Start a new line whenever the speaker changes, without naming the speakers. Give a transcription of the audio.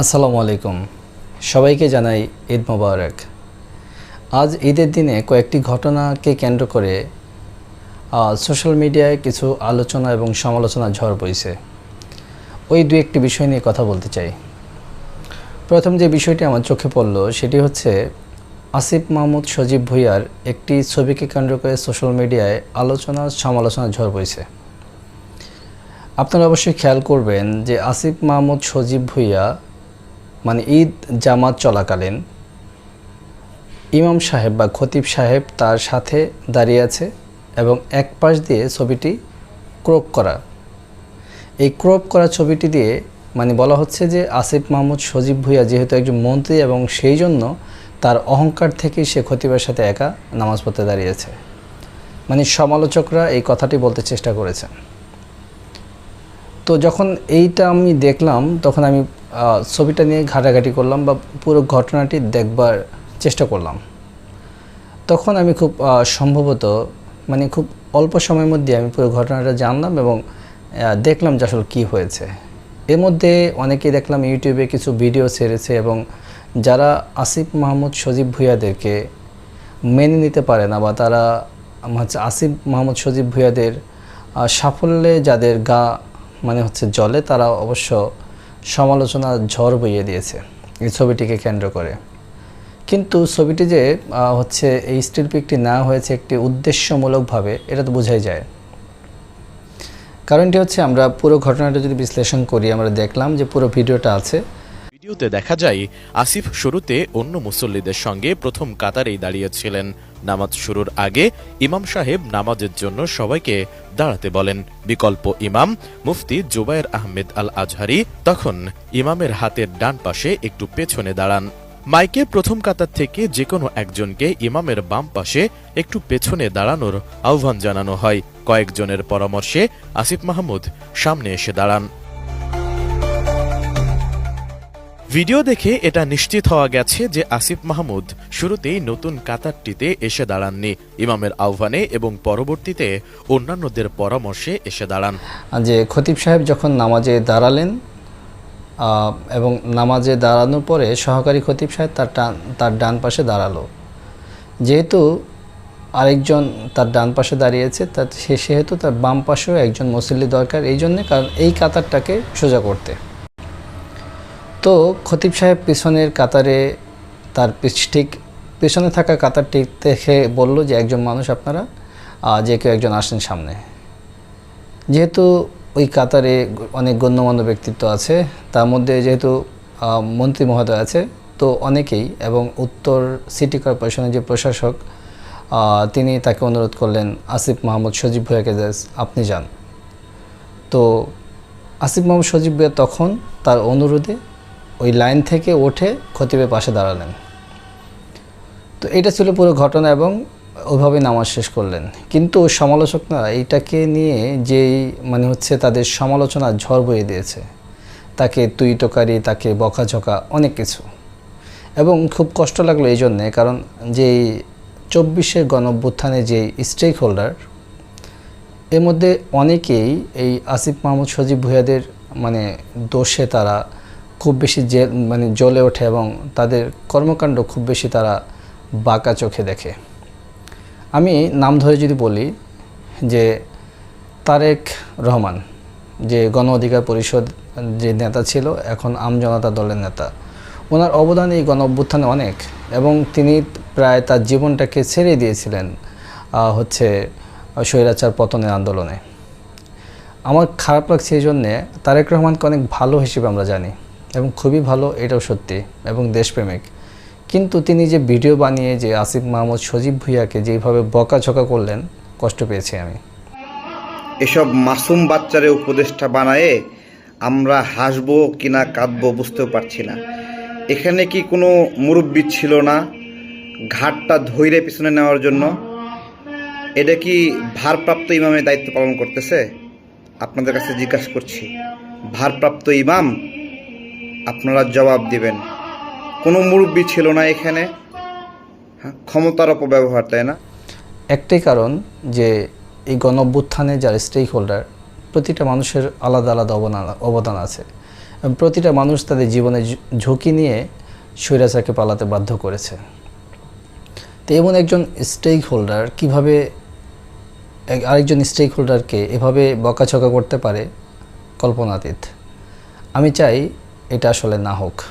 আসসালামু আলাইকুম। সবাইকে জানাই ঈদ মোবারক। আজ ঈদের দিনে কয়েকটি ঘটনাকে কেন্দ্র করে সোশ্যাল মিডিয়ায় কিছু আলোচনা এবং সমালোচনা ঝড় বইছে। ওই দু একটি বিষয় নিয়ে কথা বলতে চাই। প্রথম যে বিষয়টি আমার চোখে পড়ল, সেটি হচ্ছে, আসিফ মাহমুদ সজীব ভুইয়ার একটি ছবিকে কেন্দ্র করে সোশ্যাল মিডিয়ায় আলোচনা সমালোচনা ঝড় বইছে। আপনারা অবশ্যই খেয়াল করবেন যে আসিফ মাহমুদ সজীব ভুইয়া মানে ঈদ জামাত চলাকালীন, ইমাম সাহেব বা খতিব সাহেব তার সাথে দাঁড়িয়ে আছে এবং এক পাশ দিয়ে ছবিটি ক্রপ করা। এই ক্রপ করা ছবিটি দিয়ে মানে বলা হচ্ছে যে আসিফ মাহমুদ সজীব ভুইয়া যেহেতু একজন মন্ত্রী এবং সেই জন্য তার অহংকার থেকেই সে খতিবের সাথে একা নামাজ পড়তে দাঁড়িয়েছে মানে সমালোচকরা এই কথাটি বলতে চেষ্টা করেছেন। তো যখন এইটা আমি দেখলাম, তখন আমি ছবিটা নিয়ে ঘাটাঘাটি করলাম বা পুরো ঘটনাটি দেখবার চেষ্টা করলাম। তখন আমি খুব সম্ভবত মানে খুব অল্প সময়ের মধ্যে আমি পুরো ঘটনাটা জানলাম এবং দেখলাম যে আসলে কী হয়েছে। এর মধ্যে অনেকেই দেখলাম ইউটিউবে কিছু ভিডিও ছেড়েছে এবং যারা আসিফ মাহমুদ সজীব ভুইয়াদেরকে মেনে নিতে পারে না বা তারা হচ্ছে আসিফ মাহমুদ সজীব ভুইয়াদের সাফল্যে যাদের গা মানে হচ্ছে জলে তারা অবশ্য সমালোচনা ঝড় বইয়ে দিয়েছে এই ছবিটিকে কেন্দ্র করে। কিন্তু ছবিটি যে হচ্ছে এই স্টিল পিকটি না হয়েছে একটি উদ্দেশ্যমূলকভাবে, এটা তো বোঝাই যায়। কারণটি হচ্ছে আমরা পুরো ঘটনাটা যদি বিশ্লেষণ করি, আমরা দেখলাম যে পুরো ভিডিওটা আছে
ভিডিওতে দেখা যায়, আসিফ শুরুতে অন্য মুসল্লিদের সঙ্গে প্রথম কাতারেই দাঁড়িয়েছিলেন। নামাজ শুরুর আগে ইমাম সাহেব নামাজের জন্য সবাইকে দাঁড়াতে বলেন। বিকল্প ইমাম মুফতি জুবায়ের আহমেদ আল আজহারি তখন ইমামের হাতের ডান পাশে একটু পেছনে দাঁড়ান। মাইকে প্রথম কাতার থেকে যে কোনো একজনকে ইমামের বাম পাশে একটু পেছনে দাঁড়ানোর আহ্বান জানানো হয়। কয়েকজনের পরামর্শে আসিফ মাহমুদ সামনে এসে দাঁড়ান। ভিডিও দেখে এটা নিশ্চিত হওয়া গেছে যে আসিফ মাহমুদ শুরুতেই নতুন কাতারটিতে এসে দাঁড়াননি। ইমামের আহ্বানে এবং পরবর্তীতে অন্যান্যদের পরামর্শে এসে দাঁড়ান।
যে খতিব সাহেব যখন নামাজে দাঁড়ালেন এবং নামাজে দাঁড়ানোর পরে সহকারী খতিব সাহেব তার ডান তার ডান পাশে দাঁড়াল। যেহেতু আরেকজন তার ডান পাশে দাঁড়িয়েছে তার সে, সেহেতু তার বাম পাশেও একজন মুসল্লি দরকার। এই জন্যে কারণ এই কাতারটাকে সোজা করতে। তো খতিব সাহেব পিছনের কাতারে তার ঠিক পিছনে থাকা কাতারটি দেখে বলল যে একজন মানুষ আপনারা যে কেউ একজন আসেন সামনে। যেহেতু ওই কাতারে অনেক গণ্যমান্য ব্যক্তিত্ব আছে, তার মধ্যে যেহেতু মন্ত্রী মহোদয় আছে, তো অনেকেই এবং উত্তর সিটি কর্পোরেশনের যে প্রশাসক তিনি তাকে অনুরোধ করলেন, আসিফ মাহমুদ সজীব ভুয়াকে আপনি যান। তো আসিফ মাহমুদ সজীব ভুয়া তখন তার অনুরোধে ওই লাইন থেকে ওঠে খতিবের পাশে দাঁড়ালেন। তো এটা ছিল পুরো ঘটনা এবং ওইভাবে নামাজ শেষ করলেন। কিন্তু সমালোচকরা এইটাকে নিয়ে যেই মানে হচ্ছে তাদের সমালোচনা ঝড় বয়ে দিয়েছে, তাকে তুই তোকারি তাকে বকাঝকা অনেক কিছু। এবং খুব কষ্ট লাগল এই জন্যে, কারণ যেই চব্বিশের গণঅভ্যুত্থানে যে স্টেক হোল্ডার এর মধ্যে অনেকেই এই আসিফ মাহমুদ সজীব ভুইয়াদের মানে দোষে তারা খুব বেশি জে মানে জ্বলে ওঠে এবং তাদের কর্মকাণ্ড খুব বেশি তারা বাঁকা চোখে দেখে। আমি নাম ধরে যদি বলি যে তারেক রহমান, যে গণ অধিকার পরিষদ যে নেতা ছিল, এখন আমজনতা দলের নেতা। ওনার অবদান এই গণ অভ্যুত্থানে অনেক এবং তিনি প্রায় তার জীবনটাকে ছেড়ে দিয়েছিলেন হচ্ছে স্বৈরাচার পতনের আন্দোলনে। আমার খারাপ লাগছে এই জন্যে তারেক রহমানকে অনেক ভালো হিসেবে আমরা জানি। এবং খুবই ভালো, এটাও সত্যি, এবং দেশপ্রেমিক। কিন্তু তিনি যে ভিডিও বানিয়ে যে আসিফ মাহমুদ, সজীব ভুইয়াকে যেভাবে বকাঝকা করলেন, কষ্ট পেয়েছি আমি।
এসব মাসুম বাচ্চারে উপদেষ্টা বানায়ে আমরা হাসবো কিনা কাঁদবো বুঝতেও পারছি না। এখানে কি কোনো মুরব্বী ছিল না? ঘাটটা ধৈর্য পিছনে নেওয়ার জন্য? এটা কি ভারপ্রাপ্ত ইমামের দায়িত্ব পালন করতেছে? আপনাদের কাছে জিজ্ঞাসা করছি, ভারপ্রাপ্ত ইমাম আপনারা জবাব দিবেন। কোনো মুরব্বী ছিল না এখানে। হ্যাঁ ক্ষমতার অপব্যবহার, তাই না?
একটাই কারণ যে এই গণ যারা স্টেক হোল্ডার প্রতিটা মানুষের আলাদা আলাদা অবদান অবদান আছে। প্রতিটা মানুষ তাদের জীবনে ঝুঁকি নিয়ে স্বৈরাচারকে পালাতে বাধ্য করেছে। তো এমন একজন স্টেক হোল্ডার কীভাবে আরেকজন স্টেক হোল্ডারকে এভাবে বকাছকা করতে পারে? কল্পনাতীত। আমি চাই এটা আসলে না হোক।